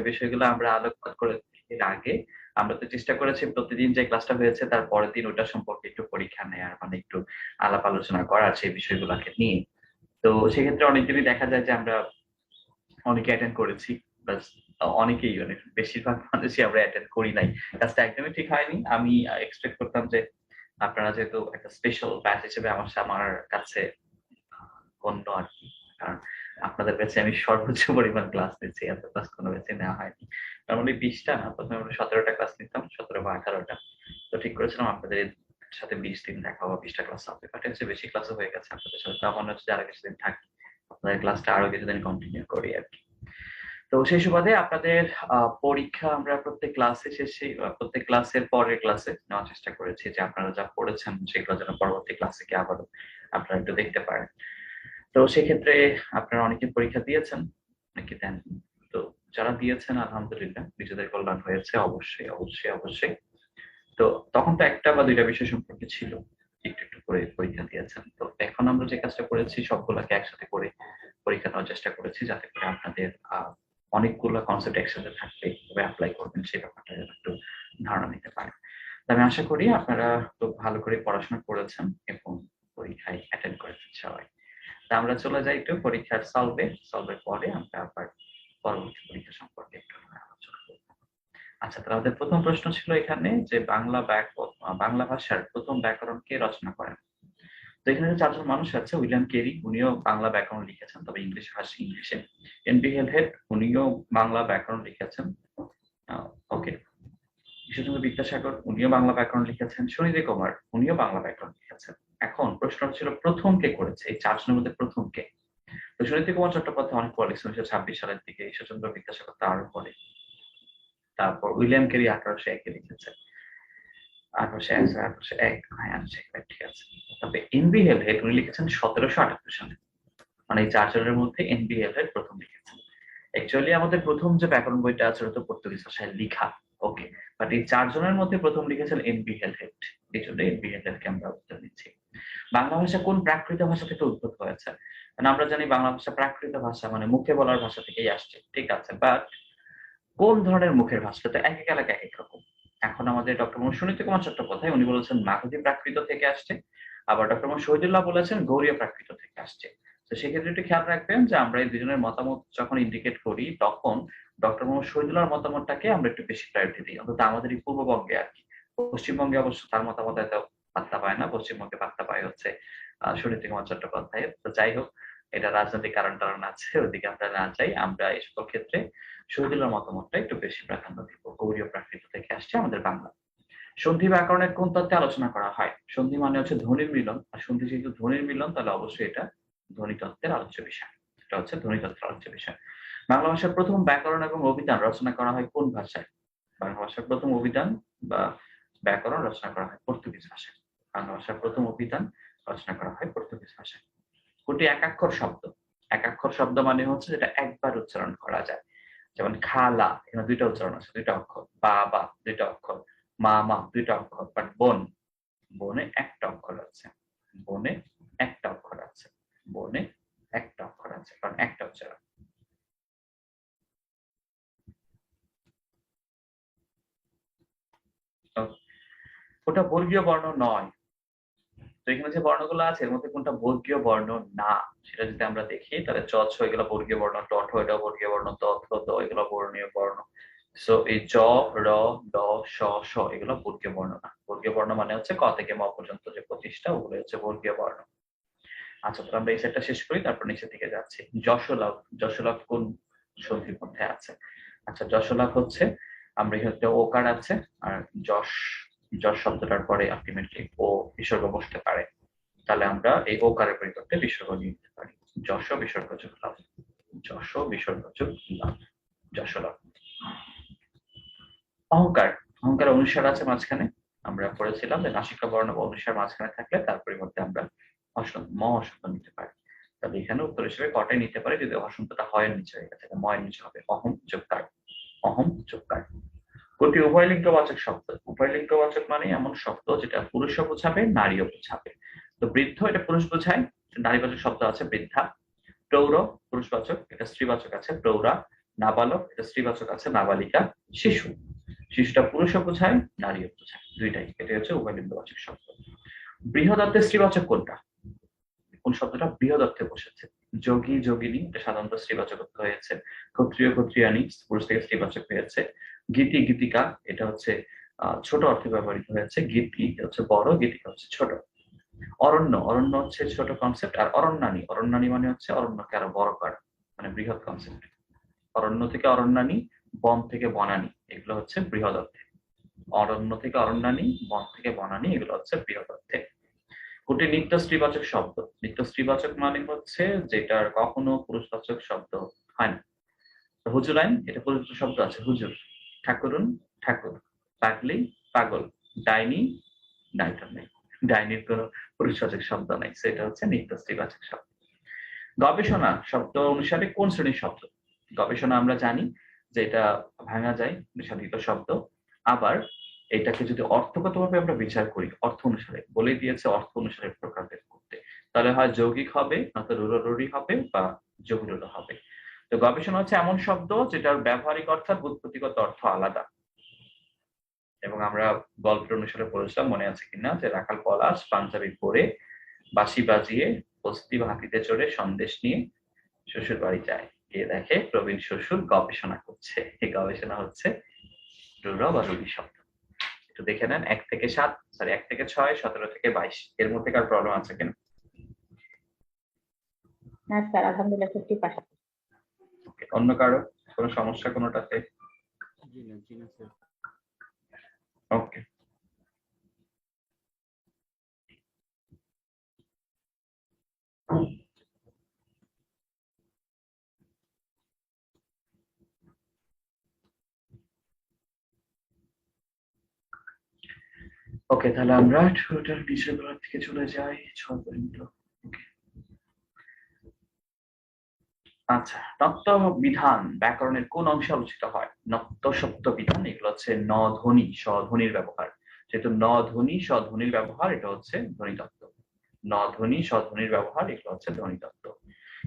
বিষয়গুলো আমরা আলোকপাত করে এর আগে, আমরা তো চেষ্টা করেছি প্রতিদিন যে ক্লাসটা হয়েছে তার পরের দিন ওটা সম্পর্কে একটু পরীক্ষা নেয়ার মানে একটু আলাপ আলোচনা করার সেই বিষয়গুলোকে নিয়ে। তো সেক্ষেত্রে অনেকদিনই দেখা যায় যে আমরা অনেকে অ্যাটেন্ড করেছি অনেকেই মানে বেশিরভাগ মানুষই আমরা অ্যাটেন্ড করি নাই। কাজটা একদমই ঠিক হয়নি। আমি এক্সপেক্ট করতাম যে আপনারা যেহেতু একটা স্পেশাল ব্যাচ হিসেবে আমার আমার কাছে গণ্য আর কি। কারণ আপনাদের কাছে আমি সর্বোচ্চ পরিমাণ ক্লাস নিচ্ছি, এত ক্লাস কোনো ব্যাচে নেওয়া হয়নি। নর্মালি বিশটা না, প্রথমে আমরা সতেরোটা ক্লাস নিতাম, সতেরো বা আঠারোটা। তো ঠিক করেছিলাম, আপনাদের সাথে বিশ দিন দেখা বা বিশটা ক্লাস হবে বাট হচ্ছে বেশি ক্লাসও হয়ে গেছে আপনাদের সাথে। তো আমার হচ্ছে যারা কিছুদিন থাকি, আপনাদের ক্লাসটা আরও কিছুদিন কন্টিনিউ করি আর কি। তো সেই সুবাদে আপনাদের পরীক্ষা আমরা প্রত্যেক ক্লাসে শেষে প্রত্যেক ক্লাসের পরের ক্লাসে নেওয়ার চেষ্টা করেছি যে আপনারা যা পড়েছেন, সেগুলো যেন পরবর্তী ক্লাসে কি আবারও আপনারা একটু দেখতে পারেন। তো সেক্ষেত্রে আপনারা অনেকে পরীক্ষা দিয়েছেন, অনেকে দেন তো যারা দিয়েছেন, আলহামদুলিল্লাহ, নিজেদের কল্যাণ হয়েছে, অবশ্যই অবশ্যই অবশ্যই। তো তখন তো একটা বা দুইটা বিষয় সম্পর্কে ছিল, একটু একটু করে পরীক্ষা দিয়েছেন। তো এখন আমরা যে কাজটা করেছি, সবগুলাকে একসাথে করে পরীক্ষা দেওয়ার চেষ্টা করেছি, যাতে করে আপনাদের অনেকগুলো কনসেপ্ট একসাথে থাকবে, কীভাবে অ্যাপ্লাই করবেন, সেই ব্যাপারটা একটু ধারণা নিতে পারেন। আমি আশা করি আপনারা খুব ভালো করে পড়াশোনা করেছেন এবং পরীক্ষায় অ্যাটেন্ড করেছেন সবাই। আমরা চলে যাই একটু পরীক্ষার সলভে সলভের পরে আমরা আবার পরবর্তী পরীক্ষা সম্পর্কে একটু আচ্ছা তাহলে প্রথম প্রশ্ন ছিল এখানে যে বাংলা বাংলা ভাষার প্রথম ব্যাকরণ কে রচনা করেন? তো এখানে যে চারজন মানুষ আছে, উইলিয়াম কেরি, উনিও বাংলা ব্যাকরণ লিখেছেন, তবে ইংলিশ ভাষা ইংলিশে। এনবি হেলহেড উনিও বাংলা ব্যাকরণ লিখেছেন। ওকে। ঈশ্বরচন্দ্র বিদ্যাসাগর, উনিও বাংলা ব্যাকরণ লিখেছেন। সুনীতি কুমার, উনিও বাংলা ব্যাকরণ লিখেছেন। এখন প্রশ্ন ছিল প্রথম কে করেছে? এই চারজনের মধ্যে প্রথম কে? তো সুনীতি কুমার চট্টোপাধ্যায় অনেক পরে, উনিশশো ছাব্বিশ সালের দিকে ঈশ্বরচন্দ্র বিদ্যাসাগর তারও পরে। তারপর উইলিয়াম কেরি আঠারোশো একে লিখেছে। আঠারোশো আঠারোশো এক ঠিক আছে। উনি লিখেছেন সতেরোশো আটাত্তর সালে। মানে এই চারজনের মধ্যে প্রথম লিখেছেন। আমাদের প্রথম যে ব্যাকরণ বইটা আছে তো পর্তুগিজ লিখা। ওকে বাট এই চারজনের মধ্যে প্রথম লিখেছেন এই জন্য আমরা উত্তর দিচ্ছি। বাংলা ভাষা কোন প্রাকৃত ভাষা থেকে উদ্ভূত হয়েছে? মানে আমরা জানি বাংলা ভাষা প্রাকৃত ভাষা মানে মুখে বলার ভাষা থেকেই আসছে, ঠিক আছে? বাট কোন ধরনের মুখের ভাষা? তো এক এক এলাকা এক রকম। এখন আমাদের ডক্টর সুনীতি কুমার চট্টোপাধ্যায়, উনি বলেছেন মাগধী প্রাকৃত থেকে আসছে, আবার ডক্টর মোহাম্মদ শহীদুল্লাহ বলেছেন গৌরীয় প্রাকৃত থেকে আসছে। তো সেক্ষেত্রে একটু খেয়াল রাখবেন যে আমরা এই দুজনের মতামত যখন ইন্ডিকেট করি, তখন ডক্টর মোহাম্মদ শহীদুল্লাহর মতামতটাকে আমরা একটু বেশি প্রায়োরিটি দিই। অন্তত আমাদের এই পূর্ববঙ্গে আর কি। পশ্চিমবঙ্গে অবশ্য তার মতামত এত পাত্তা পায় না পশ্চিমবঙ্গে পাত্তা পায় হচ্ছে সুনীতি কুমার চট্টোপাধ্যায়ের তো যাই হোক, এটা রাজনৈতিক কারণ টারণ আছে ওদিকে আমরা না চাই আমরা এই সকল ক্ষেত্রে শহীদুল্লাহর মতামতটা একটু বেশি প্রাধান্য দিব। গৌরীয় প্রাকৃত থেকে আসছে আমাদের বাংলা। সন্ধি ব্যাকরণের কোন তত্ত্বে আলোচনা করা হয়? সন্ধি মানে হচ্ছে ধ্বনির মিলন, আর সন্ধি যেহেতু ধ্বনির মিলন, তাহলে অবশ্যই এটা ধ্বনি তত্ত্বের আলোচ্য বিষয়। এটা হচ্ছে ধ্বনি তত্ত্বের আলোচ্য বিষয়। বাংলা ভাষার প্রথম ব্যাকরণ এবং অভিধান রচনা করা হয় কোন ভাষায়? বাংলা ভাষার প্রথম অভিধান বা ব্যাকরণ রচনা করা হয় পর্তুগিজ ভাষায়। বাংলা ভাষার প্রথম অভিধান রচনা করা হয় পর্তুগিজ ভাষায়। কোনটি একাক্ষর শব্দ? একাক্ষর শব্দ মানে হচ্ছে যেটা একবার উচ্চারণ করা যায়। যেমন খালা, এখানে দুইটা উচ্চারণ আছে, দুইটা অক্ষর। বাবা, দুইটা অক্ষর। মামা, দুইটা অক্ষর। বাট বোন, বনে একটা অক্ষর আছে। বনে একটা অক্ষর আছে। বনে একটা অক্ষর আছে, কারণ একটা উচ্চারণ। ওটা বর্গীয় বর্ণ নয়। তো এখানে যে বর্ণগুলো আছে, এর মধ্যে কোনটা বর্গীয় বর্ণ না, সেটা যদি আমরা দেখি, তাহলে চ, ছ এগুলো বর্গীয় বর্ণ, ট, ঠ এটা বর্গীয় বর্ণ, ত, থ দ এগুলো বর্ণীয় বর্ণ। সো এই জ, র ড স স এগুলো বর্গীয় বর্ণ না। বর্গীয় বর্ণ মানে হচ্ছে ক থেকে ম পর্যন্ত যে পঁচিশটা ওগুলো হচ্ছে বর্গীয় বর্ণ। আচ্ছা তো আমরা এই সেটটা শেষ করি, তারপর নিচের দিকে যাচ্ছি। যশলাভ যশলাভ কোন সন্ধির মধ্যে আছে? আচ্ছা যশলাভ হচ্ছে, আমরা এখানে ওকার আছে, আর যশ যশ শব্দটার পরে আলটিমেটলি ও বিসর্গ বসতে পারে, তাহলে আমরা এই ওকারের পরিবর্তে বিসর্গ নিয়ে নিতে পারি। যশ বিসর্গযোগ লাভ। যশ বিসর্গযোগ লাভ। যশ লাভ। অহংকার। অহংকার অনুসার আছে মাঝখানে। আমরা পড়েছিলাম যে নাসিকা বর্ণ অনুসার মাঝখানে থাকলে তার পরিবর্তে আমরা অসন্ত, ম অসন্ত নিতে পারি। তাহলে এখানে উত্তর হিসেবে কটাই নিতে পারি, যদি অসন্তটা হয় নিচে হয়ে গেছে ময়ের নিচে হবে। অহম যোগকার। অহম যোগকার। কোনটি উভয় লিঙ্গবাচক শব্দ উভয় লিঙ্গবাচক মানে এমন শব্দ যেটা পুরুষও বোঝাবে, নারীও বোঝাবে। তো বৃদ্ধ এটা পুরুষ বোঝায় নারীবাচক শব্দ আছে বৃদ্ধা। প্রৌঢ় পুরুষবাচক এটা স্ত্রীবাচক আছে প্রৌঢ়া। নাবালক, এটা স্ত্রীবাচক আছে নাবালিকা। শিশু, শিশুটা পুরুষও বোঝায়, নারীও বোঝায়। দুইটাই এটা হচ্ছে উভয়লিঙ্গবাচক শব্দ। বৃহদার্থের স্ত্রীবাচক কোনটা? কোন শব্দটা বৃহদত্তে বসেছে? যোগী, যোগিনী, এটা সাধারণত স্ত্রীবাচক হয়েছে। ক্ষত্রিয়, ক্ষত্রিয়ানি, পুরুষ থেকে স্ত্রীবাচক হয়েছে। গীতি, গীতিকা, এটা হচ্ছে ছোট অর্থে ব্যবহৃত হয়েছে। গীতি হচ্ছে বড়, গীতিকা হচ্ছে ছোট। অরণ্য অরণ্য হচ্ছে ছোট কনসেপ্ট আর অরণ্যানী অরণ্যানী মানে হচ্ছে অরণ্যকে আরও বড় করা মানে বৃহৎ কনসেপ্ট অরণ্য থেকে অরণ্যানী, বন থেকে বনানী, এগুলো হচ্ছে বৃহৎ অর্থে। অরণ্য থেকে অরণ্যানী, বন থেকে বনানী, এগুলো হচ্ছে বৃহৎ অর্থে। কোটি নিত্য স্ত্রীবাচক শব্দ? নিত্য স্ত্রীবাচক মানে হচ্ছে যেটার কখনো পুরুষবাচক শব্দ হয় না। হুজুর আইন এটা পুরুষ শব্দ আছে, হুজুর। ঠাকুরুন ঠাকুর, পাগলি পাগল, ডাইনি ডাইটন নেই। ডাইনির কোনো পুরুষবাচক শব্দ নাই, সেটা হচ্ছে নিত্য শব্দ। গবেষণা শব্দ অনুসারে কোন শ্রেণির শব্দ? গবেষণা আমরা জানি যে এটা ভাঙা যায়, নিষাদিত শব্দ। আবার এটাকে যদি অর্থগতভাবে আমরা বিচার করি, অর্থ অনুসারে, বলে দিয়েছে অর্থ অনুসারে প্রকারভেদ করতে, তাহলে হয় যৌগিক হবে, নয়তো রুরি হবে বা জহুরুল হবে। তো গবেষণা হচ্ছে এমন শব্দ যেটার ব্যবহারিক অর্থাৎ উৎপত্তিগত অর্থ আলাদা। এবং আমরা গল্পের অনুসারে পড়েছিলাম, মনে আছে কিনা? যে রাখাল পলাশ পাঞ্জাবি পরে বাসি বাজিয়ে বস্তি হাতিতে চড়ে সন্দেশ নিয়ে শ্বশুর বাড়ি যায়। গিয়ে দেখে প্রবীণ শ্বশুর গবেষণা করছে। এই গবেষণা হচ্ছে রুরা বা রুবি শব্দ। একটু দেখে নেন, এক থেকে সাত সরি এক থেকে ছয়, সতেরো থেকে বাইশ। এর মধ্যে কার প্রবলেম আছে কিনা? না স্যার, আলহামদুলিল্লাহ ফিফটি পার্সেন্ট অন্য কারও কোনো সমস্যা কোনোটাতে? ওকে ওকে তাহলে আমরা টোটাল বিষয়গুলোর থেকে চলে যাই। ছয় পর্যন্ত আচ্ছা তত্ত্ব বিধান ব্যাকরণের কোন অংশে আলোচিত হয়? নত্য সত্য বিধান এগুলো হচ্ছে ন ধ্বনি স্বধ্বনির ব্যবহার। যেহেতু ন ধ্বনি স্বধ্বনির ব্যবহার, এটা হচ্ছে ধ্বনি তত্ত্ব ন ধ্বনি স্বধ্বনির ব্যবহার, এগুলো হচ্ছে ধ্বনি তত্ত্ব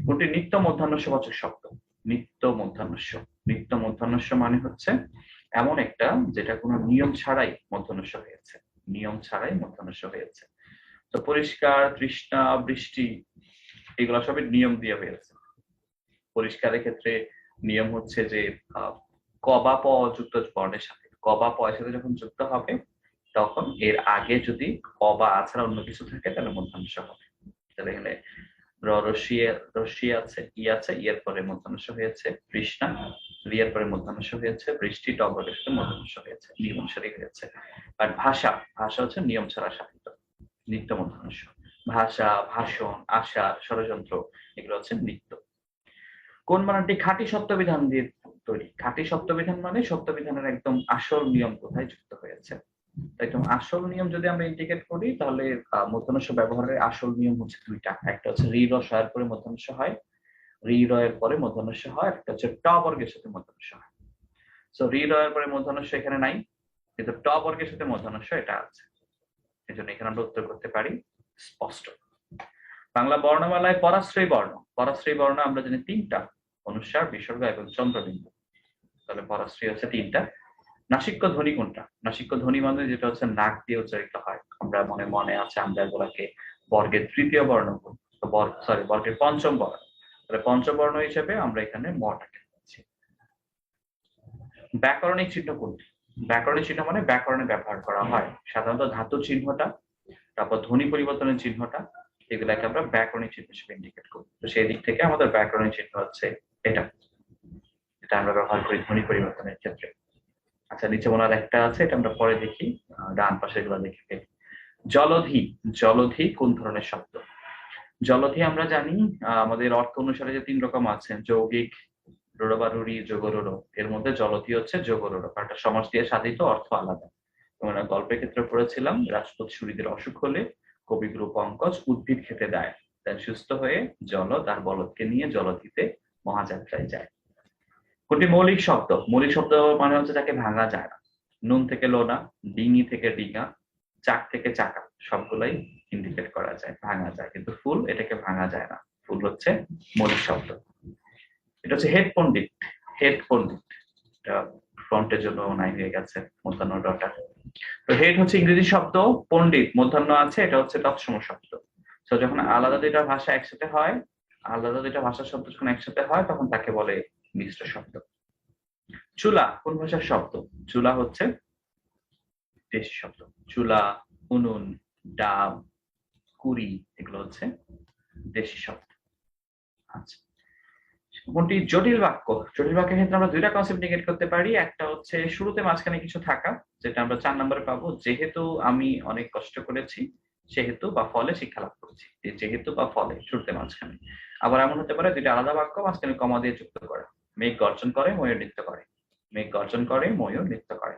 কোনটি নিত্য মধ্যাহ্নস্যবাচক শব্দ নিত্য মধ্যাহ্নস্য। নিত্য মধ্যাহ্নস্য মানে হচ্ছে এমন একটা যেটা কোনো নিয়ম ছাড়াই মধ্যাহ্নস্য হয়েছে। নিয়ম ছাড়াই মধ্যাহ্নস্য হয়েছে। তো পরিষ্কার, তৃষ্ণা, বৃষ্টি, এগুলো সবই নিয়ম দিয়ে হয়েছে। পরিষ্কারের ক্ষেত্রে নিয়ম হচ্ছে যে কবা প যুক্ত বর্ণের সাথে। কবা প এর সাথে যখন যুক্ত হবে, তখন এর আগে যদি কবা আছাড়া অন্য কিছু থাকে, তাহলে মধ্যাংশ হবে। তাহলে এখানে রশি আছে, ই আছে ইয়ের পরে মধ্যাংশ হয়েছে, কৃষ্ণা রিয়ের পরে মধ্যাংশ হয়েছে, বৃষ্টি টবরের সাথে মধ্যাংশ হয়েছে, নিয়ম অনুসারে হয়েছে। আর ভাষা ভাষা হচ্ছে নিয়ম ছাড়া সাহিত্য, নিত্য মধ্যাংশ ভাষা, ভাষণ আশা ষড়যন্ত্র, এগুলো হচ্ছে নিত্য। কোন বানানটি খাঁটি সত্যবিধান দিয়ে তৈরি? খাঁটি সত্যবিধান মানে সত্যবিধানের একদম আসল নিয়ম কোথায় যুক্ত হয়েছে? একদম আসল নিয়ম যদি আমরা ইন্ডিকেট করি, তাহলে মধ্যাংশ ব্যবহারের আসল নিয়ম হচ্ছে দুইটা। একটা হচ্ছে রি রসায়ের পরে মধ্যাংশ হয়। রি রয়ের পরে মধ্যাংশ হয়। একটা হচ্ছে ট বর্গের সাথে মধ্যাংশ হয়। সো রি রয়ের পরে মধ্যাংশ এখানে নাই। কিন্তু ট বর্গের সাথে মধ্যাংশ এটা আছে। এই জন্য এখানে আমরা উত্তর করতে পারি স্পষ্ট। বাংলা বর্ণমালায় পরাশ্রয়ী বর্ণ। পরাশ্রয়ী বর্ণ আমরা জানি তিনটা, অনুসার, বিসর্গ এবং চন্দ্রবিন্দু। তাহলে পরাশ্রী হচ্ছে তিনটা। নাসিক্য ধ্বনি কোনটা? নাসিক্য ধ্বনি মানে যেটা হচ্ছে নাক দিয়ে উচ্চারিত হয়। আমরা মনে মনে আছে আমরা এগুলাকে বর্গের তৃতীয় বর্ণ সরি বর্গের পঞ্চম বর্ণ। তাহলে পঞ্চম বর্ণ হিসেবে আমরা এখানে মটাকে পাচ্ছি ব্যাকরণিক চিহ্ন কোনটি? ব্যাকরণিক চিহ্ন মানে ব্যাকরণে ব্যবহার করা হয়। সাধারণত ধাতু চিহ্নটা, তারপর ধ্বনি পরিবর্তনের চিহ্নটা এগুলাকে আমরা ব্যাকরণিক চিহ্ন হিসেবে ইন্ডিকেট করি। তো সেই দিক থেকে আমাদের ব্যাকরণিক চিহ্ন হচ্ছে এটা। এটা আমরা ব্যবহার করি ধ্বনি পরিবর্তনের ক্ষেত্রে। আচ্ছা নিচে ওনার একটা আছে, এটা আমরা পরে দেখি। ডান পাশে এগুলো দেখে জলধি জলধি কোন ধরনের শব্দ? জলধি আমরা জানি আমাদের অর্থ অনুসারে যে তিন রকম আছে, যৌগিক রোড়বারুরি যোগরোড়ো এর মধ্যে জলধি হচ্ছে যোগরোড়ো একটা সমাজ দিয়ে সাধিত অর্থ আলাদা। আমরা গল্পের ক্ষেত্রে পড়েছিলাম রাজপথ সুরীদের অসুখ হলে কবিগুরু পঙ্কজ উদ্ভিদ খেতে দেয়। তাই সুস্থ হয়ে জল তার বলদকে নিয়ে জলধিতে মহাযাত্রায় যায়। কোনটি মৌলিক শব্দ? মৌলিক শব্দ মানে হচ্ছে যাকে ভাঙা যায় না নুন থেকে লোনা, ডিঙি থেকে ডিঙা, চাক থেকে চাকা, সবগুলাই ইন্ডিকেট করা যায়, ভাঙা যায়। কিন্তু ফুল এটাকে ভাঙা যায় না। ফুল হচ্ছে মৌলিক শব্দ। এটা হচ্ছে হেড পণ্ডিত হেড পণ্ডিত। এটা ফ্রন্টের জন্য নাই হয়ে গেছে, মধ্যাহ্ন ডটা তো হেড হচ্ছে ইংরেজি শব্দ, পণ্ডিত। মধ্যাহ্ন আছে, এটা হচ্ছে তৎসম শব্দ। তো যখন আলাদা দুইটা ভাষা একসাথে হয়, আলাদা দুইটা ভাষার শব্দ যখন একসাথে হয়, তখন তাকে বলে মিশ্র শব্দ। চুলা, কোন ভাষার শব্দ? চুলা হচ্ছে দেশি শব্দ। চুলা, উনুন, ডাব, কুড়ি, এগুলো হচ্ছে দেশি শব্দ। আচ্ছা। কোনটি জটিল বাক্য। জটিল বাক্যের ক্ষেত্রে আমরা দুইটা কনসেপ্ট নিগেট করতে পারি। একটা হচ্ছে শুরুতে মাঝখানে কিছু থাকা, যেটা আমরা চার নম্বরে পাবো। যেহেতু আমি অনেক কষ্ট করেছি, সেহেতু বা ফলে শিক্ষা লাভ করেছি। যেহেতু বা ফলে শুরুতে মাঝখানে। আবার এমন হতে পারে দুইটা আলাদা বাক্য মাঝখানে কমা দিয়ে যুক্ত করা। মেঘ গর্জন করে, ময়ূর নৃত্য করে। মেঘ গর্জন করে, ময়ূর নৃত্য করে।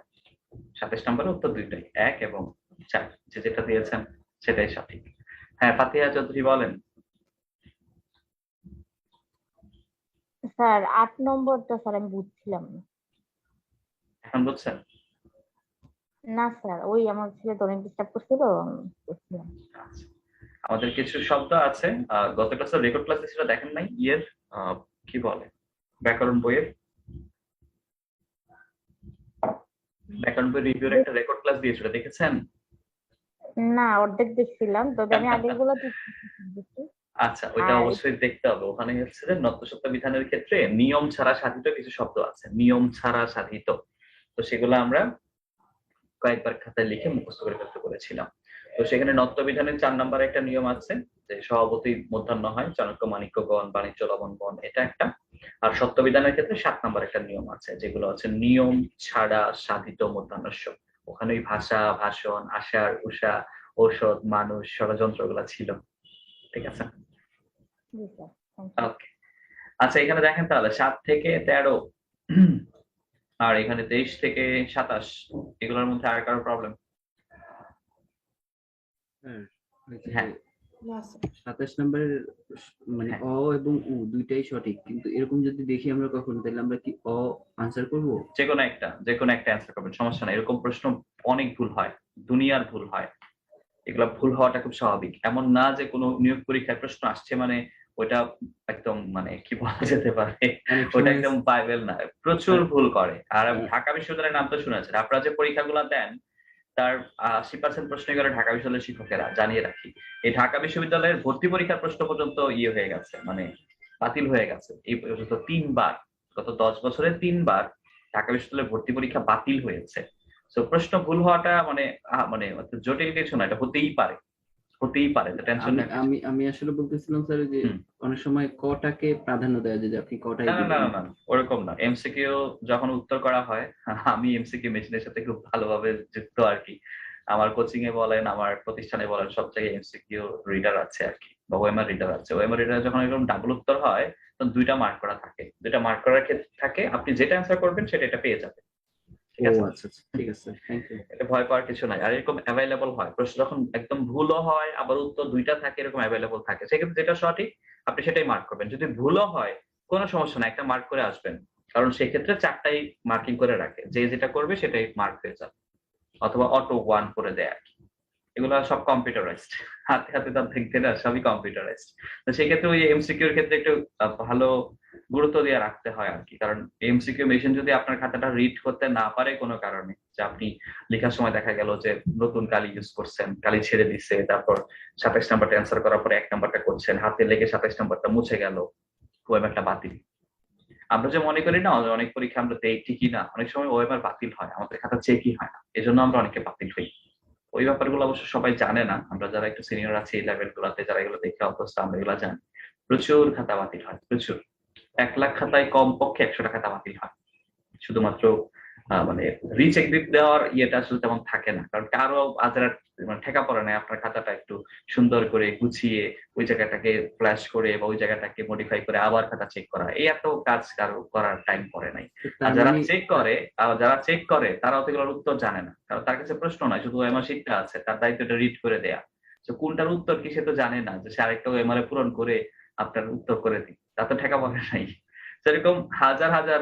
সাতাশ নম্বরে উত্তর দুইটাই, এক এবং চার। যে যেটা দিয়েছেন, সেটাই সঠিক। হ্যাঁ ফাতিহা চৌধুরী বলেন স্যার আট নম্বরটা স্যার আমি বুঝছিলাম না। এখন বুঝছেন? না স্যার ওই আমার ছেলে তো অনেক ডিস্টার্ব করছিল বুঝছিলাম। আচ্ছা। আমাদের কিছু শব্দ আছে। গত ক্লাসে রেকর্ড ক্লাসে সেটা দেখেন নাই। ইয়ের কি বলে? ব্যাকরণ বইয়ের? ব্যাকরণ বই রিভিউর একটা রেকর্ড ক্লাস দিয়েছিল দেখেছেন? না অর্ধেক দেখছিলাম তবে আমি আগেরগুলো দেখছি আচ্ছা ওইটা অবশ্যই দেখতে হবে। ওখানে হচ্ছে যে নত্য সত্য বিধানের ক্ষেত্রে নিয়ম ছাড়া সাধিত কিছু শব্দ আছে। নিয়ম ছাড়া সাধিত। তো সেগুলো আমরা কয়েকবার খাতায় লিখে মুখস্থ করে ফেলতে বলেছিলাম। তো সেখানে নত্য বিধানের চার নাম্বার একটা নিয়ম আছে যে সভাপতি মধ্যাহ্ন হয় চাণক্য মাণিক্যগণ বাণিজ্য লবণগণ এটা একটা। আর সত্য বিধানের ক্ষেত্রে সাত নাম্বার একটা নিয়ম আছে যেগুলো হচ্ছে নিয়ম ছাড়া সাধিত মধ্যাহ্নস্য। ওখানে ওই ভাষা ভাষণ আশার উষা ঔষধ মানুষ ষড়যন্ত্রগুলা ছিল। ঠিক আছে জি স্যার থ্যাংক ইউ ওকে আচ্ছা এখানে দেখেন তাহলে সাত থেকে তেরো আর এখানে তেইশ থেকে সাতাশ এগুলোর মধ্যে আর কারও প্রবলেম হ্যাঁ। সাতাশ নম্বরের মানে হ্যাঁ। অ এবং উ দুইটাই সঠিক কিন্তু এরকম যদি দেখি আমরা কখনো তাহলে আমরা কি অ আনসার করব? যে কোনো একটা যে কোনো একটা অ্যান্সার করবেন সমস্যা নাই। এরকম প্রশ্ন অনেক ভুল হয় দুনিয়ার ভুল হয়। এগুলো ভুল হওয়াটা খুব স্বাভাবিক। এমন না যে কোনো নিয়োগ পরীক্ষায় প্রশ্ন আসছে মানে ওটা একদম মানে কি বলা যেতে পারে? ওটা একদম বাইবেল না। প্রচুর ভুল করে। আর হ্যাঁ। ঢাকা বিশ্ববিদ্যালয়ের নাম তো শুনেছেন। আপনারা যে পরীক্ষাগুলো দেন তার আশি পার্সেন্ট প্রশ্নই করে ঢাকা বিশ্ববিদ্যালয়ের শিক্ষকেরা জানিয়ে রাখি। এই ঢাকা বিশ্ববিদ্যালয়ের ভর্তি পরীক্ষার প্রশ্ন পর্যন্ত ইয়ে হয়ে গেছে মানে বাতিল হয়ে গেছে। এই পর্যন্ত তিনবার গত দশ বছরে তিনবার ঢাকা বিশ্ববিদ্যালয়ের ভর্তি পরীক্ষা বাতিল হয়েছে। তো প্রশ্ন ভুল হওয়াটা মানে মানে জটিল কিছু না এটা হতেই পারে হতেই পারে টেনশন আমি- আমি আসলে বলতেছিলাম স্যার যে অনেক সময় কটাকে প্রাধান্য দেওয়া যায় যে আপনি কটাই না না না ওরকম না। এমসিকিউ যখন উত্তর করা হয় আমি এমসিকিউ মেশিনের সাথে খুব ভালোভাবে যুক্ত আর কি। আমার কোচিং এ বলেন আমার প্রতিষ্ঠানে বলেন সব জায়গায় এমসিকিউ রিডার আছে আর কি বা ওএমআর রিডার আছে। ওএমআর রিডার যখন এরকম ডাবল উত্তর হয় তখন দুইটা মার্ক করা থাকে। দুইটা মার্ক করার ক্ষেত্রে থাকে আপনি যেটা অ্যান্সার করবেন সেটা এটা পেয়ে যাবেন। ঠিক আছে? আচ্ছা আচ্ছা ঠিক আছে থ্যাংক ইউ এটা ভয় পাওয়ার কিছু নাই। আর এরকম অ্যাভেলেবল হয়। প্রশ্ন যখন একদম ভুলও হয় আবার উত্তর দুইটা থাকে এরকম অ্যাভেলেবল থাকে। সেক্ষেত্রে যেটা সঠিক আপনি সেটাই মার্ক করবেন। যদি ভুলও হয় কোনো সমস্যা না একটা মার্ক করে আসবেন। কারণ সেক্ষেত্রে চারটাই মার্কিং করে রাখে। যে যেটা করবে সেটাই মার্ক হয়ে যাবে। অথবা অটো ওয়ান করে দেয় আর কি। এগুলো সব কম্পিউটারাইজড হাতে হাতে তার দেখতে না, সবই কম্পিউটারাইজড তো সেক্ষেত্রে ওই এমসিকিউর ক্ষেত্রে একটু ভালো গুরুত্ব দিয়ে রাখতে হয় আর কি। কারণ এমসিকিউ মেশিন যদি আপনার খাতাটা রিড করতে না পারে কোনো কারণে, যে আপনি লেখার সময় দেখা গেল যে নতুন কালি ইউজ করছেন, কালি ছেড়ে দিছে, তারপর সাতাইশ নাম্বারটা অ্যান্সার করার পরে এক নাম্বারটা করছেন, হাতে লেগে সাতাইশ নাম্বারটা মুছে গেল ওয়েমারটা বাতিল। আমরা যে মনে করি না, অনেক পরীক্ষা আমরা দেই ঠিকই না, অনেক সময় ওয়েমার বাতিল হয়, আমাদের খাতা চেকই হয় না, এজন্য আমরা অনেকে বাতিল হই ওই ব্যাপারগুলো অবশ্য সবাই জানে না। আমরা যারা একটু সিনিয়র আছি এই লেভেল গুলাতে, যারা এগুলো দেখে অভ্যস্ত, আমরা এগুলো জানি। প্রচুর খাতা বাতিল হয়, প্রচুর। এক লাখ খাতায় কম পক্ষে একশোটা খাতা বাতিল হয়। শুধুমাত্র মানে রিচেক দেওয়ার ইয়েটা আসলে তেমন থাকে না। কারণ কারও আজার মানে ঠেকা পড়ে না আপনার খাতাটা একটু সুন্দর করে গুছিয়ে ওই জায়গাটাকে ফ্ল্যাশ করে বা ওই জায়গাটাকে মডিফাই করে আবার খাতা চেক করা। এই এত কাজ কারও করার টাইম পড়ে নাই। আর যারা চেক করে যারা চেক করে তারা অতগুলোর উত্তর জানে না। কারণ তার কাছে প্রশ্ন নয় শুধু শিটটা আছে তার দায়িত্বটা রিড করে দেয়া। তো কোনটার উত্তর কি সে তো জানে না যে সে আরেকটা এমআর পূরণ করে আপনার উত্তর করে দিই তা তো ঠেকা পড়ে নাই। সেরকম হাজার হাজার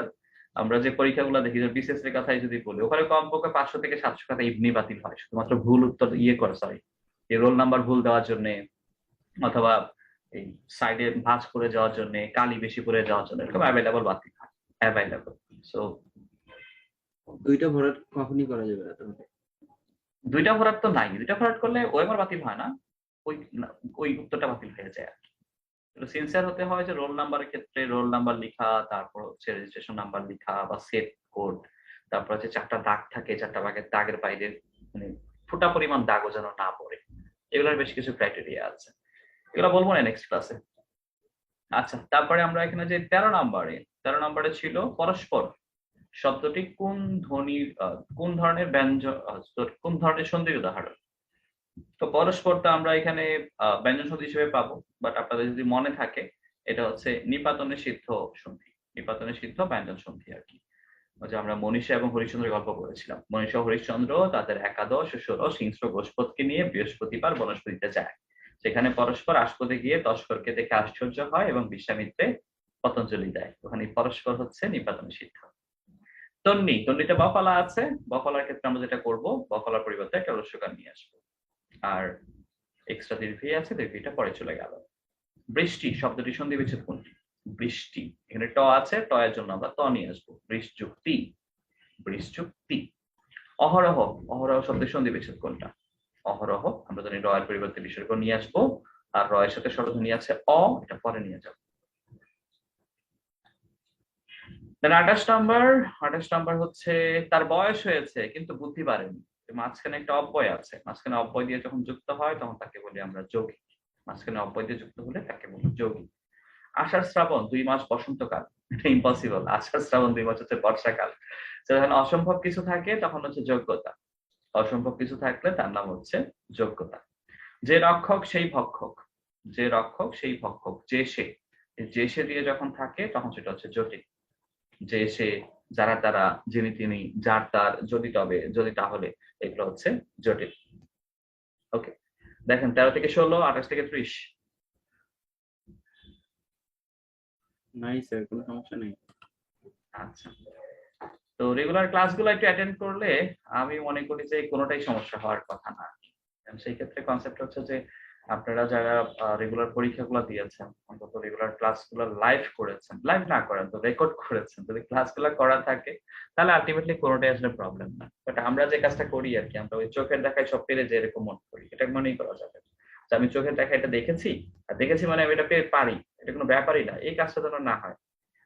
আমরা যে পরীক্ষাগুলো দেখি যে বিশেষ এর কথাই যদি বলি ওখানে কমপক্ষে পাঁচশো থেকে সাতশো কথা ইবনি বাতিল হয় শুধুমাত্র ভুল উত্তর ইয়ে করে সরি এই রোল নাম্বার ভুল দেওয়ার জন্য অথবা এই সাইডে ভাঁজ করে যাওয়ার জন্য কালি বেশি করে যাওয়ার জন্য এরকম অ্যাভেলেবল বাতিল হয় অ্যাভেলেবল সো দুইটা ভরাট কখনই করা যাবে না দুইটা ভরাট তো নাই দুইটা ভরাট করলে ওএমআর বাতিল হয় না ওই ওই উত্তরটা বাতিল হয়ে যায় আর কি। সিনসিয়ার হতে হয় যে রোল নাম্বারের ক্ষেত্রে রোল নাম্বার লেখা, তারপর হচ্ছে রেজিস্ট্রেশন নাম্বার লেখা বা সেট কোড তারপর হচ্ছে চারটা দাগ থাকে, চারটা দাগের দাগের বাইরে মানে ফুটা পরিমাণ দাগও যেন না পড়ে। এগুলোর বেশ কিছু ক্রাইটেরিয়া আছে। এগুলো বলব না নেক্সট ক্লাসে আচ্ছা তারপরে আমরা এখানে যে তেরো নাম্বারে তেরো নাম্বারে ছিল পরস্পর। শব্দটি কোন ধ্বনির কোন ধরনের ব্যঞ্জন কোন ধরনের সন্ধির উদাহরণ? তো পরস্পরটা আমরা এখানে ব্যঞ্জন সন্ধি হিসেবে পাবো বাট আপনাদের যদি মনে থাকে, এটা হচ্ছে নিপাতনে সিদ্ধ সন্ধি নিপাতনে সিদ্ধ ব্যঞ্জন সন্ধি আর কি। যে আমরা মনীষা এবং হরিশ্চন্দ্রের গল্প করেছিলাম মনীষা হরিশ্চন্দ্র তাদের একাদশ, ষোড়শ, হিংস্র গোষ্পদকে নিয়ে বৃহস্পতিবার বনস্পতিতে যায়। সেখানে পরস্পর আসপদে গিয়ে তস্করকে দেখে আশ্চর্য হয় এবং বিশ্বামিত্রে পতঞ্জলি দেয়। ওখানে পরস্পর হচ্ছে নিপাতনে সিদ্ধ। তন্নি, তন্নিতে বফলা আছে। বফলার ক্ষেত্রে আমরা যেটা করব, বফলার পরিবর্তে একটা রস্যকার নিয়ে আসব। আর এক্সট্রা দীর্ঘি আছে দীর্ঘিটা পরে চলে গেল। বৃষ্টি, শব্দটি সন্ধি বিচ্ছেদ কোনটি বৃষ্টি। এখানে ট আছে, ট এর জন্য আমরা ত নিয়ে আসব। বৃষ্টি বৃষ্টি অহরহ। অহরহ শব্দের সন্ধি বিচ্ছেদ কোনটা? অহরহ। আমরা জানি র এর পরিবর্তে বিসর্গ নিয়ে আসব, আর র এর সাথে স্বরধ্বনি আছে, অ, এটা পরে নিয়ে যাব। দেন আঠাশ নাম্বার আঠাশ নাম্বার হচ্ছে, তার বয়স হয়েছে, কিন্তু বুদ্ধি বাড়েনি। মাঝখানে একটা অব্যয় আছে, মাঝখানে অব্যয় দিয়ে যখন যুক্ত হয়, তখন তাকে বলি আমরা যৌগিক মাঝখানে অব্যয় দিয়ে যুক্ত হলে তাকে বলি যৌগিক আষাঢ় শ্রাবণ, দুই মাস বসন্তকাল, এটা ইম্পসিবল আষাঢ় শ্রাবণ, দুই মাস হচ্ছে বর্ষাকাল। যখন অসম্ভব কিছু থাকে, তখন হচ্ছে যোগ্যতা। অসম্ভব কিছু থাকলে তার নাম হচ্ছে যোগ্যতা। যে রক্ষক, সেই ভক্ষক। যে রক্ষক, সেই ভক্ষক। যে সে। যে সে দিয়ে যখন থাকে, তখন সেটা হচ্ছে জটিল। যে সে যারা তারা যিনি তিনি যার তার যদি তবে যদি তাহলে এগুলো হচ্ছে জটিল। ওকে দেখেন তেরো থেকে ষোলো আঠাশ থেকে ত্রিশ। নাই স্যার কোনো সমস্যা নেই। আচ্ছা তো রেগুলার ক্লাসগুলো একটু অ্যাটেন্ড করলে আমি মনে করি যে কোনোটাই সমস্যা হওয়ার কথা না। সেই ক্ষেত্রে কনসেপ্ট হচ্ছে যে আপনারা যারা রেগুলার পরীক্ষাগুলো দিয়েছেন, অন্তত রেগুলার ক্লাসগুলো লাইভ করেছেন লাইভ না করেন, তো রেকর্ড করেছেন, যদি ক্লাসগুলো করা থাকে, তাহলে আলটিমেটলি কোনোটাই আসলে প্রবলেম না। বাট আমরা যে কাজটা করি আর কি, আমরা ওই চোখের দেখায় সব পেরে যে এরকম মনে করি, এটা মনেই করা যাবে যে আমি চোখের দেখায় এটা দেখেছি, আর দেখেছি মানে আমি এটা পেয়ে পারি, এটা কোনো ব্যাপারই না, এই কাজটা যেন না হয়।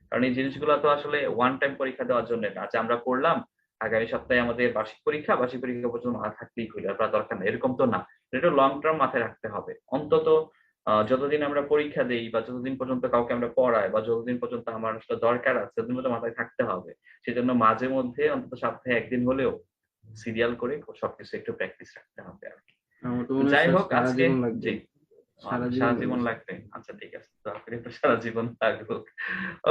কারণ এই জিনিসগুলো তো আসলে ওয়ান টাইম পরীক্ষা দেওয়ার জন্য না আচ্ছা আমরা করলাম আগামী সপ্তাহে আমাদের বার্ষিক পরীক্ষা বার্ষিক পরীক্ষা পর্যন্ত থাকলেই হইল আর করার দরকার নেই। এরকম তো না। এটা লং টার্ম মাথায় রাখতে হবে। অন্তত যতদিন আমরা পরীক্ষা দেই বা যতদিন পর্যন্ত কাউকে আমরা পড়াই বা যতদিন পর্যন্ত আমার আসলে দরকার আছে ততদিন পর্যন্ত মাথায় থাকতে হবে। সেজন্য মাঝে মধ্যে অন্তত সপ্তাহে একদিন হলেও সিরিয়াল করে সবকিছু একটু প্র্যাকটিস রাখতে হবে আর কি। যাই হোক আজকে জি। সারা জীবন লাগবে। আচ্ছা ঠিক আছে দরকারি তো সারা জীবন লাগবে।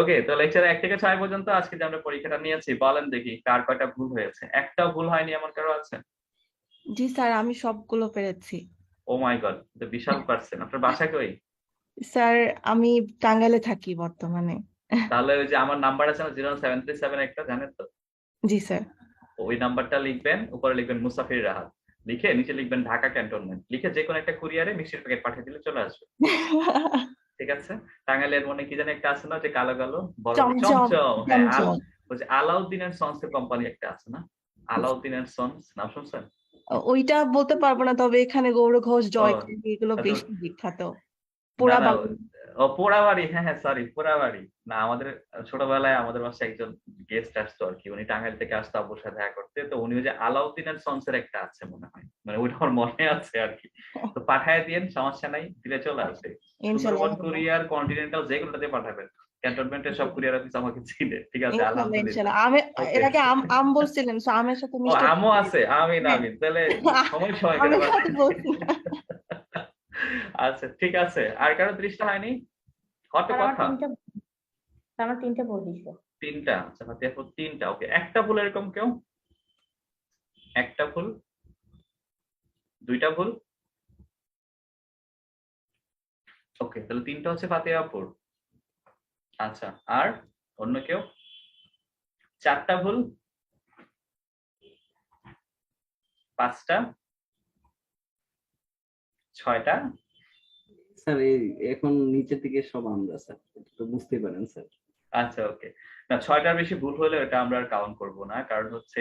ওকে তো লেকচার এক থেকে ছয় পর্যন্ত আজকে যে আমরা পরীক্ষাটা নিয়েছি বলেন দেখি কার কয়টা ভুল হয়েছে। একটাও ভুল হয়নি এমন কারও আছে? জি স্যার আমি সবগুলো পেরেছি। ও মাই গড তো বিশাল পারছেন আপনার বাসা কই? স্যার আমি টাঙ্গাইলে থাকি বর্তমানে। তাহলে ওই যে আমার নাম্বার আছে না জিরো সেভেন থ্রি সেভেন একটা জানেন তো? জি স্যার। ওই নাম্বারটা লিখবেন উপরে লিখবেন মুসাফির রাহাত। লিখে নিচে লিখবেন ঢাকা ক্যান্টনমেন্ট। লিখে যে কোনো একটা কুরিয়ারে মিষ্টির প্যাকেট পাঠিয়ে দিলে চলে আসবে। ঠিক আছে? টাঙ্গাইলের মনে কি জানি একটা আছে না যে কালো কালো? বড় চমচম, হ্যাঁ আলাউদ্দিন এন্ড সন্স এর কোম্পানি একটা আছে না? আলাউদ্দিন এন্ড সন্স নাম শুনছেন? ওইটা বলতে পারব না তবে এখানে গৌর ঘোষ জয় এগুলো আচ্ছা। বেশি বিখ্যাত। ও পোড়াবাড়ি হ্যাঁ হ্যাঁ সরি পোড়াবাড়ি। না আমাদের ছোটবেলায় আমাদের বাসায় একজন গেস্ট আসতো আর কি। উনি টাঙ্গাইল থেকে আসতো আব্বুর সাথে দেখা করতে। তো উনি ওই যে আলাউদ্দিন এন্ড একটা আছে মনে হয়। মানে ওইটা আমার মনে আছে আর কি। তো পাঠায় দিয়েন সমস্যা নাই দিলে চলে আসবে। সুন্দরবন কুরিয়ার কন্টিনেন্টাল যেগুলোতে পাঠাবেন। ক্যান্টনমেন্টের সব কুরিয়ার অফিস আমাকে চিনে। ঠিক আছে আলহামদুলিল্লাহ। আমি এর আগে আম আম বলছিলেন so আমের সাথে মিষ্টি আমও আছে আমিন আমিন। তাহলে সময় সময় করে আমি বাদ সাথে বলছি না। আচ্ছা ঠিক আছে। আর কারও দৃষ্টি হয়নি? কত কথা। আমার তিনটা ভুল দিছে তিনটা? আচ্ছা ফুল তিনটা ওকে। একটা ভুল এরকম কেউ? একটা ভুল? দুইটা ভুল? ওকে তাহলে তিনটা হচ্ছে ফাতিহাপুর। আচ্ছা আর অন্য কেউ? চারটা ভুল? পাঁচটা? ছয়টা? স্যার এখন নিচে দিকে সব আমরা স্যার। তো বুঝতে পারেন স্যার। আচ্ছা ওকে। না ছয়টার বেশি ভুল হলে এটা আমরা আর কাউন্ট করব না কারণ হচ্ছে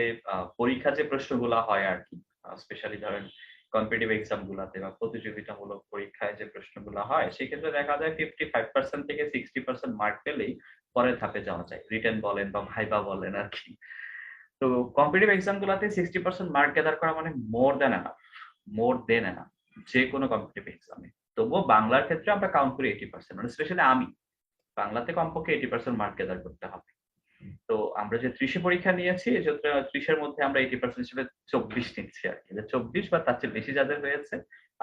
পরীক্ষা যে প্রশ্নগুলো হয় আর কি স্পেশালি ধরেন কম্পিটিটিভ এক্সাম গুলাতে বা প্রতিযোগিতামূলক পরীক্ষায় যে প্রশ্নগুলো হয় সেক্ষেত্রে দেখা যায় ফিফটি ফাইভ পার্সেন্ট থেকে সিক্সটি পার্সেন্ট মার্ক পেলেই পরের ধাপে যাওয়া যায় রিটার্ন বলেন বা ভাইবা বলেন আর কি। তো কম্পিটিটিভ এক্সাম গুলাতে সিক্সটি পার্সেন্ট মার্ক গ্যাদার করা মানে মোর দেন এনাফ মোর দেন এনাফ যে কোনো কম্পিটিটিভ এক্সামে তবুও বাংলার ক্ষেত্রে আমরা কাউন্ট করি এইটি পার্সেন্ট মানে স্পেশালি আমি। বাংলাতে কমপক্ষে এইটি পার্সেন্ট মার্ক গ্যাদার করতে হবে। তো আমরা যে ত্রিশে পরীক্ষা নিয়েছি ত্রিশের মধ্যে আমরা এইটি পার্সেন্ট হিসেবে চব্বিশ নিচ্ছি আর কি। চব্বিশ বা তার চেয়ে বেশি যাদের হয়েছে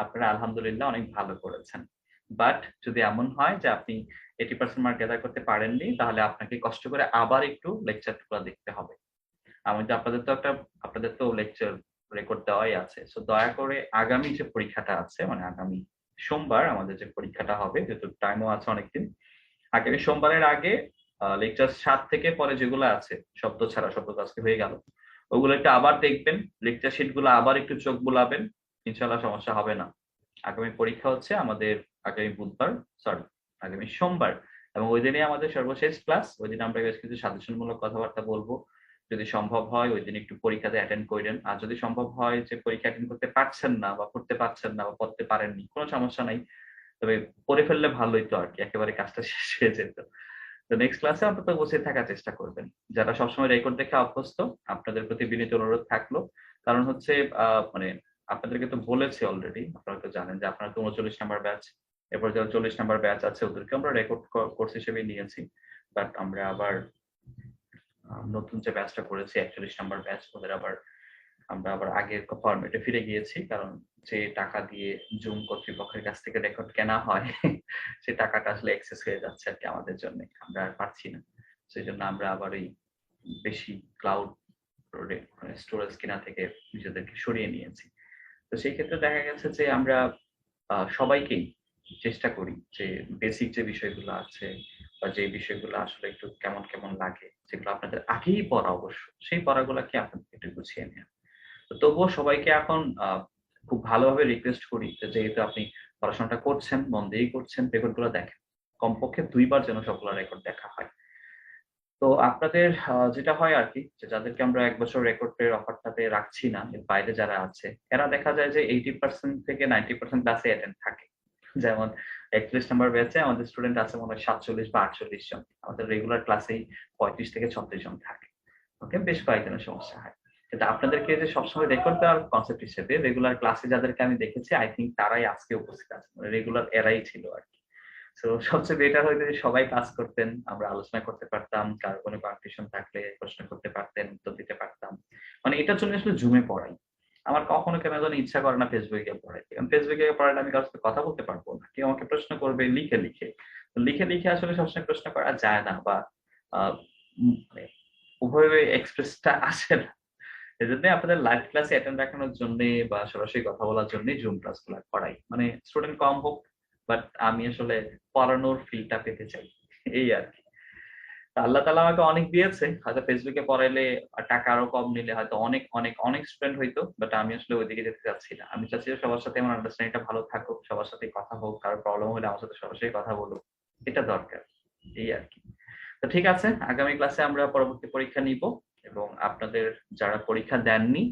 আপনারা আলহামদুলিল্লাহ অনেক ভালো করেছেন। বাট যদি এমন হয় যে আপনি এইটি পার্সেন্ট মার্ক গ্যাদার করতে পারেননি তাহলে আপনাকে কষ্ট করে আবার একটু লেকচারগুলো দেখতে হবে। আমি তো আপনাদের তো একটা আপনাদের তো লেকচার রেকর্ড দেওয়াই আছে। সো দয়া করে আগামী যে পরীক্ষাটা আছে মানে আগামী সোমবার আমাদের যে পরীক্ষাটা হবে, যেহেতু টাইমও আছে অনেকদিন, আগামী সোমবারের আগে লেকচার সাত থেকে পরে যেগুলো আছে, শব্দ ছাড়া, শব্দ আজকে হয়ে গেল, ওগুলো একটু আবার দেখবেন লেকচার শিটগুলো আবার একটু চোখ বুলাবেন ইনশাল্লাহ সমস্যা হবে না। আগামী পরীক্ষা হচ্ছে আমাদের আগামী বুধবার সরি আগামী সোমবার, এবং ওই দিনে আমাদের সর্বশেষ ক্লাস ওই দিন আমরা বেশ কিছু সাজেশনমূলক কথাবার্তা বলব। যদি সম্ভব হয়, ওই দিন একটু পরীক্ষাতে অ্যাটেন্ড করেন আর যদি সম্ভব হয় যে পরীক্ষা অ্যাটেন্ড করতে পারছেন না বা করতে পারছেন না বা করতে পারেননি, কোনো সমস্যা নাই। তবে পড়ে ফেললে ভালোই তো আর কি, একেবারে কাজটা শেষ হয়ে যেত। তো নেক্সট ক্লাসে অন্তত বসে থাকার চেষ্টা করবেন। যারা সবসময় রেকর্ড দেখে অভ্যস্ত, আপনাদের প্রতি বিনীত অনুরোধ থাকল। কারণ হচ্ছে মানে আপনাদেরকে তো বলেছি অলরেডি আপনারা তো জানেন যে আপনারা তো উনচল্লিশ নাম্বার ব্যাচ এরপর যারা চল্লিশ নাম্বার ব্যাচ আছে, ওদেরকে আমরা রেকর্ড কোর্স হিসেবে নিয়েছি। বাট আমরা আবার নতুন যে ব্যাচটা করেছি, একচল্লিশ নাম্বার ব্যাচ ওদের আবার আমরা আবার আগের ফরম্যাটে ফিরে গিয়েছি। কারণ যে টাকা দিয়ে জুম কর্তৃপক্ষের কাছ থেকে রেকর্ড কেনা হয়, সে টাকাটা আসলে এক্সেস হয়ে যাচ্ছে আর কি আমাদের জন্য। আমরা আর পারছি না। সেই জন্য আমরা আবার এই বেশি ক্লাউড স্টোরেজ কেনা থেকে নিজেদেরকে সরিয়ে নিয়েছি। তো সেই ক্ষেত্রে দেখা গেছে যে আমরা সবাইকেই চেষ্টা করি যে বেসিক যে বিষয়গুলো আছে বা যে বিষয়গুলো আসলে একটু কেমন কেমন লাগে, যেগুলো আপনাদের আগেই পড়া অবশ্য, সেই পড়াগুলোকে আপনাদের একটু গুছিয়ে নেওয়া তো তবুও সবাইকে এখন খুব ভালোভাবে রিকোয়েস্ট করি যেহেতু আপনি পড়াশোনাটা করছেন, মন দিয়েই করছেন রেকর্ডগুলো দেখেন। কমপক্ষে দুইবার যেন সবগুলো রেকর্ড দেখা হয়। তো আপনাদের যেটা হয় আর কি, যে যাদেরকে আমরা এক বছর রেকর্ডের অফারটাতে রাখছি না, এর বাইরে যারা আছে, এরা দেখা যায় যে এইটি পার্সেন্ট থেকে নাইনটি পার্সেন্ট ক্লাসে অ্যাটেন্ড থাকে। যেমন একত্রিশ নাম্বার ব্যাচে আমাদের স্টুডেন্ট আছে মনে হয় সাতচল্লিশ বা আটচল্লিশ জন। আমাদের রেগুলার ক্লাসেই পঁয়ত্রিশ থেকে ছত্রিশ জন থাকে। ওকে বেশ কয়েকজনের সমস্যা হয়। কিন্তু আপনাদেরকে যে সবসময় রেকর্ড দেওয়ার কনসেপ্ট হিসেবে রেগুলার ক্লাসে যাদেরকে আমি দেখেছি আই থিঙ্ক তারাই আজকে উপস্থিত আছে। মানে রেগুলার এরাই ছিল আর কি। তো সবচেয়ে বেটার হয়তো যে সবাই কাজ করতেন, আমরা আলোচনা করতে পারতাম, কার কোনো কনফিউশন থাকলে প্রশ্ন করতে পারতেন, উত্তর দিতে পারতাম। মানে এটার জন্য আসলে জুমে পড়াই। আমার কখনো কেন যেন ইচ্ছা করে না ফেসবুকে গিয়ে পড়াইতে কারণ ফেসবুকে গিয়ে আমি কারোর সাথে কথা বলতে পারব না। কেউ আমাকে প্রশ্ন করবে লিখে লিখে। লিখে লিখে আসলে সবসময় প্রশ্ন করা যায় না বা মানে ওভাবে এক্সপ্রেসটা আসে না। এই জন্য আপনাদের লাইভ ক্লাসে অ্যাটেন্ড রাখানোর জন্য বা সরাসরি কথা বলার জন্য জুম ক্লাসগুলো করাই। মানে স্টুডেন্ট কম হোক বাট আমি আসলে পড়ানোর ফিলটা পেতে চাই। এই আর কি। আল্লাহ তালা আমাকে অনেক দিয়েছে। হয়তো ফেসবুকে পড়াইলে টাকা আরও কম নিলে হয়তো অনেক অনেক অনেক স্টুডেন্ট হইতো বাট আমি আসলে ওইদিকে যেতে চাচ্ছি না। আমি চাচ্ছি সবার সাথে আমার আন্ডারস্ট্যান্ডিংটা ভালো থাকুক, সবার সাথে কথা হোক, কারও প্রবলেম হলে আমার সাথে সরাসরি কথা বলুক, এটা দরকার, এই আর কি। তো ঠিক আছে, আগামী ক্লাসে আমরা পরবর্তী পরীক্ষা নিব এবং আপনাদের যারা পরীক্ষা দেননি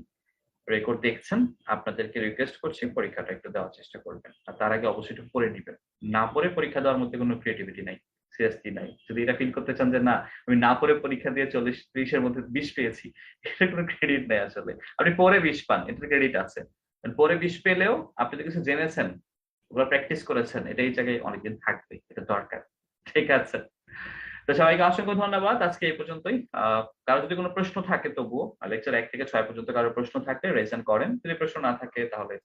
রেকর্ড দেখছেন, আপনাদেরকে রিকোয়েস্ট করছি পরীক্ষাটা একটু দেওয়ার চেষ্টা করবেন। আর তার আগে অবশ্যই একটু পড়ে নেবেন। না পড়ে পরীক্ষা দেওয়ার মধ্যে কোনো ক্রিয়েটিভিটি নাই। সিরিয়াসলি নাই। যদি এটা ফিল করতে চান যে না, আমি না পড়ে পরীক্ষা দিয়ে চল্লিশ, ত্রিশের মধ্যে বিশ পেয়েছি, এটা কোনো ক্রেডিট নেই আসলে। আপনি পরে বিশ পান, এটার ক্রেডিট আছে। পরে বিশ পেলেও আপনি তো কিছু জেনেছেন, ওগুলো প্র্যাকটিস করেছেন, এটা এই জায়গায় অনেকদিন থাকবে, এটা দরকার। ঠিক আছে? তো সবাইকে অসংখ্য ধন্যবাদ। আজকে এই পর্যন্তই। কারও যদি কোনো প্রশ্ন থাকে তবুও লেকচার এক থেকে ছয় পর্যন্ত কারও প্রশ্ন থাকলে রেজেন করেন। যদি প্রশ্ন না থাকে, তাহলে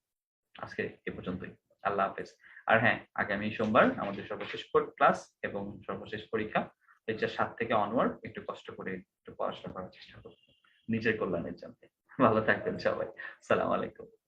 আজকে এই পর্যন্তই। আল্লাহ হাফেজ। আর হ্যাঁ আগামী সোমবার আমাদের সর্বশেষ ক্লাস এবং সর্বশেষ পরীক্ষা লেকচার সাত থেকে অনওয়ার্ড একটু কষ্ট করে একটু পড়াশোনা করার চেষ্টা করব, নিজের কল্যাণের জন্য। ভালো থাকবেন সবাই। সালাম আলাইকুম।